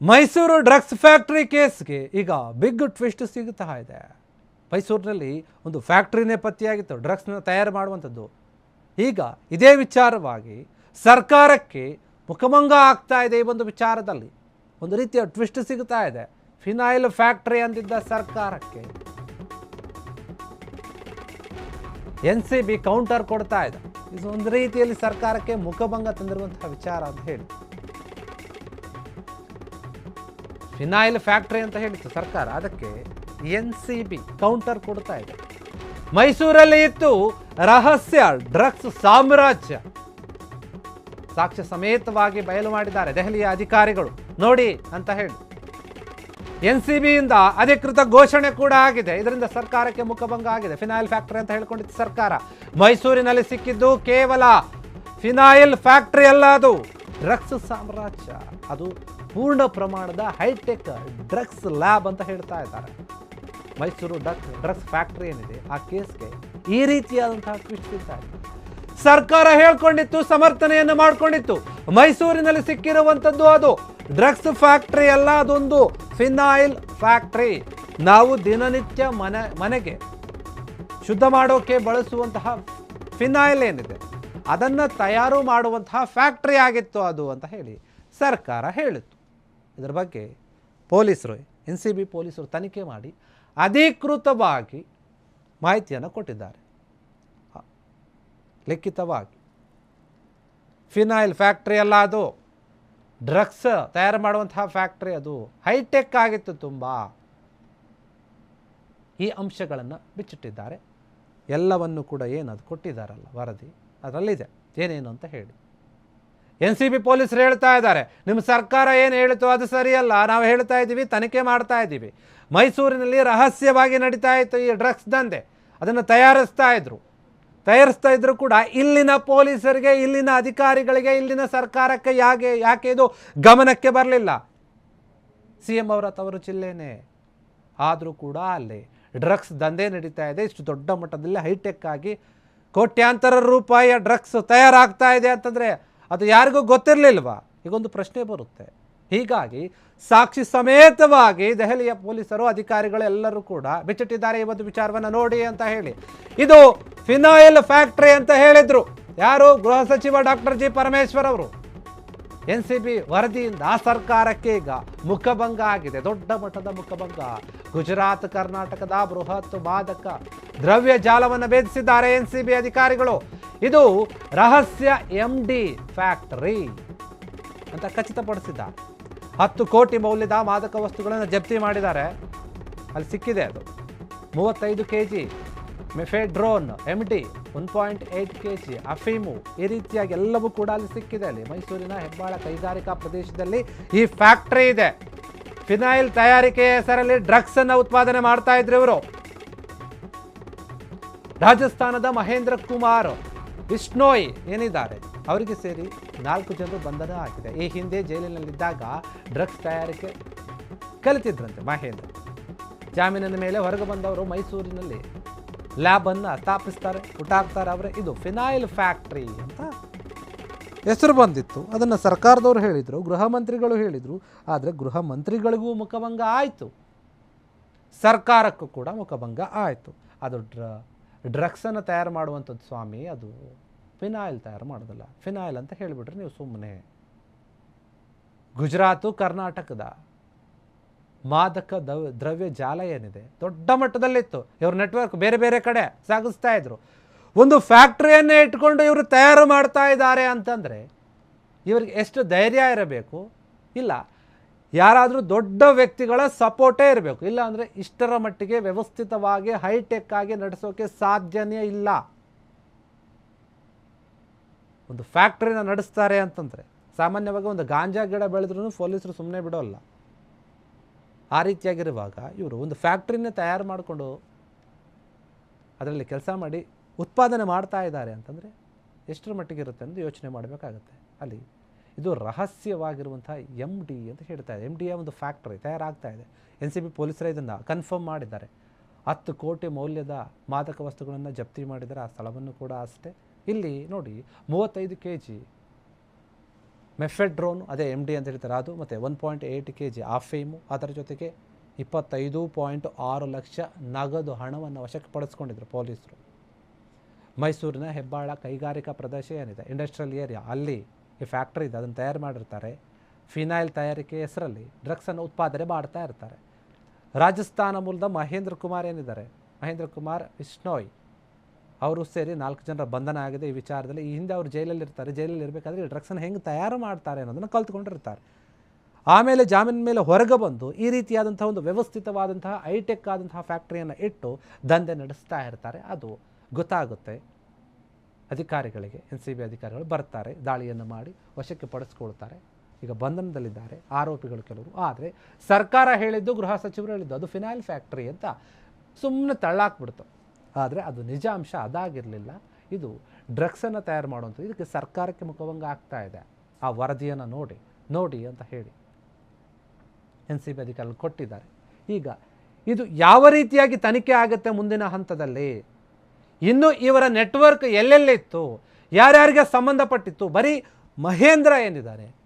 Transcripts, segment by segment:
Mysuru drugs factory ಕೇಸ್ಗೆ ಈಗ big twist ಸಿಗುತ್ತಾ ಇದೆ. ಮೈಸೂರಿನಲ್ಲಿ ಒಂದು ಫ್ಯಾಕ್ಟ್ರಿನೇ ಪತ್ತೆಯಾಗಿತ್ತು ಡ್ರಗ್ಸ್ನ ತಯಾರು ಮಾಡುವಂಥದ್ದು. ಈಗ ಇದೇ ವಿಚಾರವಾಗಿ ಸರ್ಕಾರಕ್ಕೆ ಮುಖಭಂಗ ಆಗ್ತಾ ಇದೆ ಈ ಒಂದು ವಿಚಾರದಲ್ಲಿ. ಒಂದು ರೀತಿಯ ಟ್ವಿಸ್ಟ್ ಸಿಗುತ್ತಾ ಇದೆ. ಫಿನಾಯಿಲ್ ಫ್ಯಾಕ್ಟ್ರಿ ಅಂದಿದ್ದ ಸರ್ಕಾರಕ್ಕೆ. ಎನ್ ಸಿ ಬಿ ಕೌಂಟರ್ ಕೊಡ್ತಾ ಇದೆ. ಇದು ಒಂದು ರೀತಿಯಲ್ಲಿ ಸರ್ಕಾರಕ್ಕೆ ಮುಖಭಂಗ ತಂದಿರುವಂತಹ ವಿಚಾರ ಅಂತ ಹೇಳಿ. ಫಿನಾಯಿಲ್ ಫ್ಯಾಕ್ಟ್ರಿ ಅಂತ ಹೇಳಿತ್ತು ಸರ್ಕಾರ. ಅದಕ್ಕೆ ಎನ್ ಸಿ ಬಿ ಕೌಂಟರ್ ಕೊಡ್ತಾ ಇದೆ. ಮೈಸೂರಲ್ಲಿ ಇತ್ತು ರಹಸ್ಯ ಡ್ರಗ್ಸ್ ಸಾಮ್ರಾಜ್ಯ. ಸಾಕ್ಷ್ಯ ಸಮೇತವಾಗಿ ಬಯಲು ಮಾಡಿದ್ದಾರೆ ದೆಹಲಿಯ ಅಧಿಕಾರಿಗಳು. ನೋಡಿ ಅಂತ ಹೇಳಿ. ಎನ್ ಸಿ ಬಿಯಿಂದ ಅಧಿಕೃತ ಘೋಷಣೆ ಕೂಡ ಆಗಿದೆ. ಇದರಿಂದ ಸರ್ಕಾರಕ್ಕೆ ಮುಖಭಂಗ ಆಗಿದೆ. ಫಿನಾಯಿಲ್ ಫ್ಯಾಕ್ಟ್ರಿ ಅಂತ ಹೇಳ್ಕೊಂಡಿತ್ತು ಸರ್ಕಾರ. ಮೈಸೂರಿನಲ್ಲಿ ಸಿಕ್ಕಿದ್ದು ಕೇವಲ ಫಿನಾಯಿಲ್ ಫ್ಯಾಕ್ಟ್ರಿ ಅಲ್ಲ ಅದು. ಡ್ರಗ್ಸ್ ಸಾಮ್ರಾಜ್ಯ. ಅದು ಪೂರ್ಣ ಪ್ರಮಾಣದ ಹೈಟೆಕ್ ಡ್ರಗ್ಸ್ ಲ್ಯಾಬ್ ಅಂತ ಹೇಳ್ತಾ ಇದ್ದಾರೆ. ಮೈಸೂರು ಡ್ರಗ್ಸ್ ಡ್ರಗ್ಸ್ ಫ್ಯಾಕ್ಟ್ರಿ ಏನಿದೆ, ಆ ಕೇಸ್ಗೆ ಈ ರೀತಿಯಾದಂತಹ ಟ್ವಿಸ್ಟ್ ಇದ್ದಾರೆ ಸರ್ಕಾರ ಹೇಳ್ಕೊಂಡಿತ್ತು, ಸಮರ್ಥನೆಯನ್ನು ಮಾಡಿಕೊಂಡಿತ್ತು. ಮೈಸೂರಿನಲ್ಲಿ ಸಿಕ್ಕಿರುವಂಥದ್ದು ಅದು ಡ್ರಗ್ಸ್ ಫ್ಯಾಕ್ಟ್ರಿ ಅಲ್ಲ, ಅದೊಂದು ಫಿನಾಯಿಲ್ ಫ್ಯಾಕ್ಟ್ರಿ. ನಾವು ದಿನನಿತ್ಯ ಮನೆ ಮನೆಗೆ ಶುದ್ಧ ಮಾಡೋಕೆ ಬಳಸುವಂತಹ ಫಿನಾಯಿಲ್ ಏನಿದೆ ಅದನ್ನು ತಯಾರು ಮಾಡುವಂತಹ ಫ್ಯಾಕ್ಟ್ರಿ ಆಗಿತ್ತು ಅದು ಅಂತ ಹೇಳಿ ಸರ್ಕಾರ ಹೇಳಿತ್ತು. ಇದರ ಬಗ್ಗೆ ಪೊಲೀಸರು, ಎನ್ ಸಿ ಬಿ ಪೊಲೀಸರು ತನಿಖೆ ಮಾಡಿ ಅಧಿಕೃತವಾಗಿ ಮಾಹಿತಿಯನ್ನು ಕೊಟ್ಟಿದ್ದಾರೆ. ಲಿಖಿತವಾಗಿ. ಫಿನಾಯಿಲ್ ಫ್ಯಾಕ್ಟ್ರಿ ಅಲ್ಲ ಅದು. ಡ್ರಗ್ಸ್ ತಯಾರು ಮಾಡುವಂತಹ ಫ್ಯಾಕ್ಟ್ರಿ ಅದು. ಹೈಟೆಕ್ ಆಗಿತ್ತು ತುಂಬ. ಈ ಅಂಶಗಳನ್ನು ಬಿಚ್ಚಿಟ್ಟಿದ್ದಾರೆ. ಎಲ್ಲವನ್ನು ಕೂಡ ಏನು ಅದು ಕೊಟ್ಟಿದ್ದಾರಲ್ಲ ವರದಿ. ಅದರಲ್ಲಿದೆ. ಏನೇನು ಅಂತ ಹೇಳಿ. ಎನ್ ಸಿ ಬಿ ಪೊಲೀಸರು ಹೇಳ್ತಾ ಇದ್ದಾರೆ, ನಿಮ್ಮ ಸರ್ಕಾರ ಏನು ಹೇಳಿತು ಅದು ಸರಿಯಲ್ಲ, ನಾವು ಹೇಳ್ತಾ ಇದ್ದೀವಿ, ತನಿಖೆ ಮಾಡ್ತಾ ಇದ್ದೀವಿ. ಮೈಸೂರಿನಲ್ಲಿ ರಹಸ್ಯವಾಗಿ ನಡೀತಾ ಇತ್ತು ಈ ಡ್ರಗ್ಸ್ ದಂಧೆ. ಅದನ್ನು ತಯಾರಿಸ್ತಾ ಇದ್ರು. ತಯಾರಿಸ್ತಾ ಇದ್ರು ಕೂಡ ಇಲ್ಲಿನ ಪೊಲೀಸರಿಗೆ, ಇಲ್ಲಿನ ಅಧಿಕಾರಿಗಳಿಗೆ, ಇಲ್ಲಿನ ಸರ್ಕಾರಕ್ಕೆ ಯಾಕೆ ಯಾಕೆ ಇದು ಗಮನಕ್ಕೆ ಬರಲಿಲ್ಲ? ಸಿ ಎಂ ಅವರ ತವರು ಜಿಲ್ಲೆನೇ ಆದರೂ ಕೂಡ ಅಲ್ಲಿ ಡ್ರಗ್ಸ್ ದಂಧೆ ನಡೀತಾ ಇದೆ. ಇಷ್ಟು ದೊಡ್ಡ ಮಟ್ಟದಲ್ಲಿ ಹೈಟೆಕ್ ಆಗಿ ಕೋಟ್ಯಾಂತರ ರೂಪಾಯಿಯ ಡ್ರಗ್ಸ್ ತಯಾರಾಗ್ತಾ ಇದೆ ಅಂತಂದರೆ ಅದು ಯಾರಿಗೂ ಗೊತ್ತಿರಲಿಲ್ವಾ? ಈಗೊಂದು ಪ್ರಶ್ನೆ ಬರುತ್ತೆ. ಹೀಗಾಗಿ ಸಾಕ್ಷಿ ಸಮೇತವಾಗಿ ದೆಹಲಿಯ ಪೊಲೀಸರು, ಅಧಿಕಾರಿಗಳು ಎಲ್ಲರೂ ಕೂಡ ಬಿಚ್ಚಿಟ್ಟಿದ್ದಾರೆ ಈ ಒಂದು ವಿಚಾರವನ್ನು ನೋಡಿ ಅಂತ ಹೇಳಿ. ಇದು ಫಿನಾಯಿಲ್ ಫ್ಯಾಕ್ಟ್ರಿ ಅಂತ ಹೇಳಿದರು. ಯಾರು? ಗೃಹ ಸಚಿವ ಡಾಕ್ಟರ್ ಜಿ ಪರಮೇಶ್ವರ್ ಅವರು. ಎನ್ ಸಿ ಬಿ ವರದಿಯಿಂದ ಆ ಸರ್ಕಾರಕ್ಕೆ ಈಗ ಮುಖಭಂಗ ಆಗಿದೆ. ದೊಡ್ಡ ಮಟ್ಟದ ಮುಖಭಂಗ. ಗುಜರಾತ್, ಕರ್ನಾಟಕದ ಬೃಹತ್ ಮಾದಕ ದ್ರವ್ಯ ಜಾಲವನ್ನು ಭೇದಿಸಿದ್ದಾರೆ ಎನ್ಸಿಬಿ ಅಧಿಕಾರಿಗಳು. ಇದು ರಹಸ್ಯ ಎಂಡಿ ಫ್ಯಾಕ್ಟರಿ ಅಂತ ಖಚಿತಪಡಿಸಿದ್ದಾರೆ ಹತ್ತು ಕೋಟಿ ಮೌಲ್ಯದ ಮಾದಕ ವಸ್ತುಗಳನ್ನು ಜಪ್ತಿ ಮಾಡಿದ್ದಾರೆ. ಅಲ್ಲಿ ಸಿಕ್ಕಿದೆ ಅದು. ಮೂವತ್ತೈದು K G mephedrone M D one point eight K G ಅಫೀಮು, ಈ ರೀತಿಯಾಗಿ ಎಲ್ಲವೂ ಕೂಡ ಅಲ್ಲಿ ಸಿಕ್ಕಿದೆ. ಅಲ್ಲಿ ಮೈಸೂರಿನ ಹೆಬ್ಬಾಳ ಕೈಗಾರಿಕಾ ಪ್ರದೇಶದಲ್ಲಿ ಈ ಫ್ಯಾಕ್ಟ್ರಿ ಇದೆ. ಫಿನೈಲ್ ತಯಾರಿಕೆಯ ಹೆಸರಲ್ಲಿ ಡ್ರಗ್ಸನ್ನು ಉತ್ಪಾದನೆ ಮಾಡ್ತಾ ಇದ್ರು ಇವರು. ರಾಜಸ್ಥಾನದ ಮಹೇಂದ್ರ ಕುಮಾರ್, ಬಿಷ್ಣೋಯ್ ಏನಿದ್ದಾರೆ? ಅವರಿಗೆ ಸೇರಿ ನಾಲ್ಕು ಜನರು ಬಂಧನ ಆಗಿದೆ. ಈ ಹಿಂದೆ ಜೈಲಿನಲ್ಲಿದ್ದಾಗ ಡ್ರಗ್ಸ್ ತಯಾರಿಕೆ ಕಲಿತಿದ್ರಂತೆ ಮಹೇಂದ್ರ. ಜಾಮೀನಿನ ಮೇಲೆ ಹೊರಗೆ ಬಂದವರು ಮೈಸೂರಿನಲ್ಲಿ. ಲ್ಯಾಬನ್ನು ಸ್ಥಾಪಿಸ್ತಾರೆ, ಹುಟ್ಟಾಕ್ತಾರೆ ಅವರೇ. ಇದು ಫಿನಾಯಿಲ್ ಫ್ಯಾಕ್ಟ್ರಿ ಅಂತ ಹೆಸರು ಬಂದಿತ್ತು. ಅದನ್ನು ಸರ್ಕಾರದವರು ಹೇಳಿದರು, ಗೃಹ ಮಂತ್ರಿಗಳು ಹೇಳಿದರು. ಆದರೆ ಗೃಹ ಮಂತ್ರಿಗಳಿಗೂ ಮುಖಭಂಗ ಆಯಿತು. ಸರ್ಕಾರಕ್ಕೂ ಕೂಡ ಮುಖಭಂಗ ಆಯಿತು. ಅದು ಡ್ರ ಡ್ರಗ್ಸನ್ನು ತಯಾರು ಮಾಡುವಂಥದ್ದು ಸ್ವಾಮಿ, ಅದು ಫಿನಾಯಿಲ್ ತಯಾರು ಮಾಡೋದಲ್ಲ. ಫಿನಾಯಿಲ್ ಅಂತ ಹೇಳಿಬಿಟ್ರೆ ನೀವು ಸುಮ್ಮನೆ ಗುಜರಾತು, ಕರ್ನಾಟಕದ ಮಾದಕ ದವ್, ದ್ರವ್ಯ ಜಾಲ ಏನಿದೆ, ದೊಡ್ಡ ಮಟ್ಟದಲ್ಲಿತ್ತು. ಇವ್ರ ನೆಟ್ವರ್ಕ್ ಬೇರೆ ಬೇರೆ ಕಡೆ ಸಾಗಿಸ್ತಾ ಇದ್ರು. ಒಂದು ಫ್ಯಾಕ್ಟ್ರಿಯನ್ನೇ ಇಟ್ಕೊಂಡು ಇವರು ತಯಾರು ಮಾಡ್ತಾ ಇದ್ದಾರೆ ಅಂತಂದರೆ, ಇವ್ರಿಗೆ ಎಷ್ಟು ಧೈರ್ಯ ಇರಬೇಕು? ಇಲ್ಲ. ಯಾರಾದರೂ ದೊಡ್ಡ ವ್ಯಕ್ತಿಗಳ ಸಪೋರ್ಟೇ ಇರಬೇಕು. ಇಲ್ಲ ಅಂದರೆ ಇಷ್ಟರ ಮಟ್ಟಿಗೆ ವ್ಯವಸ್ಥಿತವಾಗಿ, ಹೈಟೆಕ್ ಆಗಿ ನಡೆಸೋಕೆ ಸಾಧ್ಯನೇ ಇಲ್ಲ. ಒಂದು ಫ್ಯಾಕ್ಟ್ರಿನ ನಡೆಸ್ತಾರೆ ಅಂತಂದರೆ, ಸಾಮಾನ್ಯವಾಗಿ ಒಂದು ಗಾಂಜಾ ಗಿಡ ಬೆಳೆದ್ರೂ ಪೊಲೀಸರು ಸುಮ್ಮನೆ ಬಿಡೋಲ್ಲ. ಆ ರೀತಿಯಾಗಿರುವಾಗ ಇವರು ಒಂದು ಫ್ಯಾಕ್ಟ್ರಿನೇ ತಯಾರು ಮಾಡಿಕೊಂಡು ಅದರಲ್ಲಿ ಕೆಲಸ ಮಾಡಿ ಉತ್ಪಾದನೆ ಮಾಡ್ತಾ ಇದ್ದಾರೆ ಅಂತಂದರೆ ಎಷ್ಟರ ಮಟ್ಟಿಗೆ ಇರುತ್ತೆ ಅಂತ ಯೋಚನೆ ಮಾಡಬೇಕಾಗತ್ತೆ. ಅಲ್ಲಿ ಇದು ರಹಸ್ಯವಾಗಿರುವಂಥ ಎಂ ಡಿ ಅಂತ ಹೇಳ್ತಾ ಇದೆ. ಎಂ ಡಿಯ ಒಂದು ಫ್ಯಾಕ್ಟ್ರಿ ತಯಾರಾಗ್ತಾ ಇದೆ. ಎನ್ ಸಿ ಬಿ ಪೊಲೀಸರೇ ಇದನ್ನು ಕನ್ಫರ್ಮ್ ಮಾಡಿದ್ದಾರೆ. ಹತ್ತು ಕೋಟಿ ಮೌಲ್ಯದ ಮಾದಕ ವಸ್ತುಗಳನ್ನು ಜಪ್ತಿ ಮಾಡಿದರೆ ಆ ಸ್ಥಳವನ್ನು ಕೂಡ ಅಷ್ಟೇ. ಇಲ್ಲಿ ನೋಡಿ, ಮೂವತ್ತೈದು ಕೆ ಜಿ ಮೆಫೆಡ್ರೋನ್, ಅದೇ ಎಂ ಡಿ ಅಂತ ಹೇಳ್ತಾರೆ. ಅದು ಮತ್ತು one point eight K G ಆಫೇಮು. ಅದರ ಜೊತೆಗೆ ಇಪ್ಪತ್ತೈದು ಪಾಯಿಂಟ್ ಆರು ಲಕ್ಷ ನಗದು ಹಣವನ್ನು ವಶಕ್ಕೆ ಪಡಿಸ್ಕೊಂಡಿದ್ರು ಪೊಲೀಸರು. ಮೈಸೂರಿನ ಹೆಬ್ಬಾಳ ಕೈಗಾರಿಕಾ ಪ್ರದೇಶ ಏನಿದೆ? ಇಂಡಸ್ಟ್ರಿಯಲ್ ಏರಿಯಾ ಅಲ್ಲಿ ಈ ಫ್ಯಾಕ್ಟ್ರಿ ಇದೆ ಅದನ್ನು ತಯಾರು ಮಾಡಿರ್ತಾರೆ. ಫಿನೈಲ್ ತಯಾರಿಕೆ ಹೆಸರಲ್ಲಿ ಡ್ರಗ್ಸನ್ನು ಉತ್ಪಾದನೆ ಮಾಡ್ತಾ ಇರ್ತಾರೆ. ರಾಜಸ್ಥಾನ ಮೂಲದ ಮಹೇಂದ್ರ ಕುಮಾರ್ ಏನಿದ್ದಾರೆ? ಮಹೇಂದ್ರ ಕುಮಾರ್ ವಿಷ್ಣೋಯ್ ಅವರು ಸೇರಿ ನಾಲ್ಕು ಜನರ ಬಂಧನ ಆಗಿದೆ. ಈ ವಿಚಾರದಲ್ಲಿ ಈ ಹಿಂದೆ ಅವರು ಜೈಲಲ್ಲಿ ಇರ್ತಾರೆ. ಜೈಲಲ್ಲಿ ಇರಬೇಕಾದ್ರೆ ಈ ಡ್ರಗ್ಸನ್ನು ಹೆಂಗೆ ತಯಾರು ಮಾಡ್ತಾರೆ ಅನ್ನೋದನ್ನು ಕಲ್ತ್ಕೊಂಡಿರ್ತಾರೆ. ಆಮೇಲೆ ಜಾಮೀನು ಮೇಲೆ ಹೊರಗೆ ಬಂದು ಈ ರೀತಿಯಾದಂಥ ಒಂದು ವ್ಯವಸ್ಥಿತವಾದಂತಹ ಐಟೆಕ್ ಆದಂತಹ ಫ್ಯಾಕ್ಟ್ರಿಯನ್ನು ಇಟ್ಟು ದಂಧೆ ನಡೆಸ್ತಾ ಇರ್ತಾರೆ. ಅದು ಗೊತ್ತಾಗುತ್ತೆ. ಅಧಿಕಾರಿಗಳಿಗೆ, ಎನ್ ಸಿ ಬಿ ಅಧಿಕಾರಿಗಳು ಬರ್ತಾರೆ, ದಾಳಿಯನ್ನು ಮಾಡಿ ವಶಕ್ಕೆ ಪಡಿಸ್ಕೊಳ್ತಾರೆ. ಈಗ ಬಂಧನದಲ್ಲಿದ್ದಾರೆ, ಆರೋಪಿಗಳು ಕೆಲವರು. ಆದರೆ ಸರ್ಕಾರ ಹೇಳಿದ್ದು, ಗೃಹ ಸಚಿವರು ಹೇಳಿದ್ದು, ಅದು ಫಿನೈಲ್ ಫ್ಯಾಕ್ಟ್ರಿ ಅಂತ ಸುಮ್ಮನೆ ತಳ್ಳಾಕ್ಬಿಡ್ತು. ಆದರೆ ಅದು ನಿಜಾಂಶ ಅದಾಗಿರಲಿಲ್ಲ. ಇದು ಡ್ರಗ್ಸನ್ನು ತಯಾರು ಮಾಡುವಂಥದ್ದು. ಇದಕ್ಕೆ ಸರ್ಕಾರಕ್ಕೆ ಮುಖಭಂಗ ಆಗ್ತಾ ಇದೆ. ಆ ವರದಿಯನ್ನು ನೋಡಿ ನೋಡಿ ಅಂತ ಹೇಳಿ ಎನ್ ಸಿ ಬಿ ಅಧಿಕಾರಿಗಳು ಕೊಟ್ಟಿದ್ದಾರೆ. ಈಗ ಇದು ಯಾವ ರೀತಿಯಾಗಿ ತನಿಖೆ ಆಗುತ್ತೆ ಮುಂದಿನ ಹಂತದಲ್ಲಿ? ಇನ್ನು ಇವರ ನೆಟ್ವರ್ಕ್ ಎಲ್ಲೆಲ್ಲಿತ್ತು? ಯಾರ್ಯಾರಿಗೆ ಸಂಬಂಧಪಟ್ಟಿತ್ತು? ಬರೀ ಮಹೇಂದ್ರ ಏನಿದ್ದಾರೆ?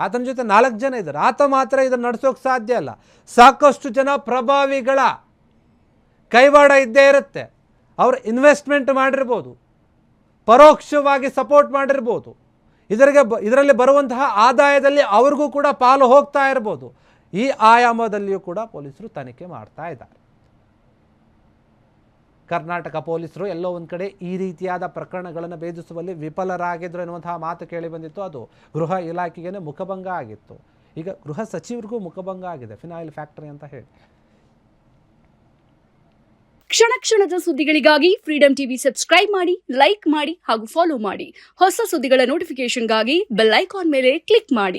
ಆತನ ಜೊತೆ ನಾಲ್ಕು ಜನ ಇದ್ದಾರೆ. ಆತ ಮಾತ್ರ ಇದನ್ನು ನಡೆಸೋಕೆ ಸಾಧ್ಯ ಅಲ್ಲ. ಸಾಕಷ್ಟು ಜನ ಪ್ರಭಾವಿಗಳ ಕೈವಾಡ ಇದ್ದೇ ಇರುತ್ತೆ. ಅವರು ಇನ್ವೆಸ್ಟ್ಮೆಂಟ್ ಮಾಡಿರ್ಬೋದು. ಪರೋಕ್ಷವಾಗಿ ಸಪೋರ್ಟ್ ಮಾಡಿರ್ಬೋದು. ಇದರಿಗೆ ಬ, ಇದರಲ್ಲಿ ಬರುವಂತಹ ಆದಾಯದಲ್ಲಿ ಅವ್ರಿಗೂ ಕೂಡ ಪಾಲು ಹೋಗ್ತಾ ಇರ್ಬೋದು. ಈ ಆಯಾಮದಲ್ಲಿಯೂ ಕೂಡ ಪೊಲೀಸರು ತನಿಖೆ ಮಾಡ್ತಾ ಇದ್ದಾರೆ. ಕರ್ನಾಟಕ ಪೊಲೀಸರು ಎಲ್ಲೋ ಒಂದು ಕಡೆ ಈ ರೀತಿಯಾದ ಪ್ರಕರಣಗಳನ್ನು ಭೇದಿಸುವಲ್ಲಿ ವಿಫಲರಾಗಿದ್ರು ಎನ್ನುವಂತಹ ಮಾತು ಕೇಳಿ ಬಂದಿತ್ತು. ಅದು ಗೃಹ ಇಲಾಖೆಗೇನೆ ಮುಖಭಂಗ ಆಗಿತ್ತು. ಈಗ ಗೃಹ ಸಚಿವರಿಗೂ ಮುಖಭಂಗ ಆಗಿದೆ. ಫಿನಾಯಿಲ್ ಫ್ಯಾಕ್ಟರಿ ಅಂತ ಹೇಳಿ. ಕ್ಷಣ ಕ್ಷಣದ ಸುದ್ದಿಗಳಿಗಾಗಿ ಫ್ರೀಡಂ ಟಿವಿ ಸಬ್ಸ್ಕ್ರೈಬ್ ಮಾಡಿ, ಲೈಕ್ ಮಾಡಿ ಹಾಗೂ ಫಾಲೋ ಮಾಡಿ. ಹೊಸ ಸುದ್ದಿಗಳ ನೋಟಿಫಿಕೇಶನ್ಗಾಗಿ ಬೆಲ್ ಐಕಾನ್ ಮೇಲೆ ಕ್ಲಿಕ್ ಮಾಡಿ.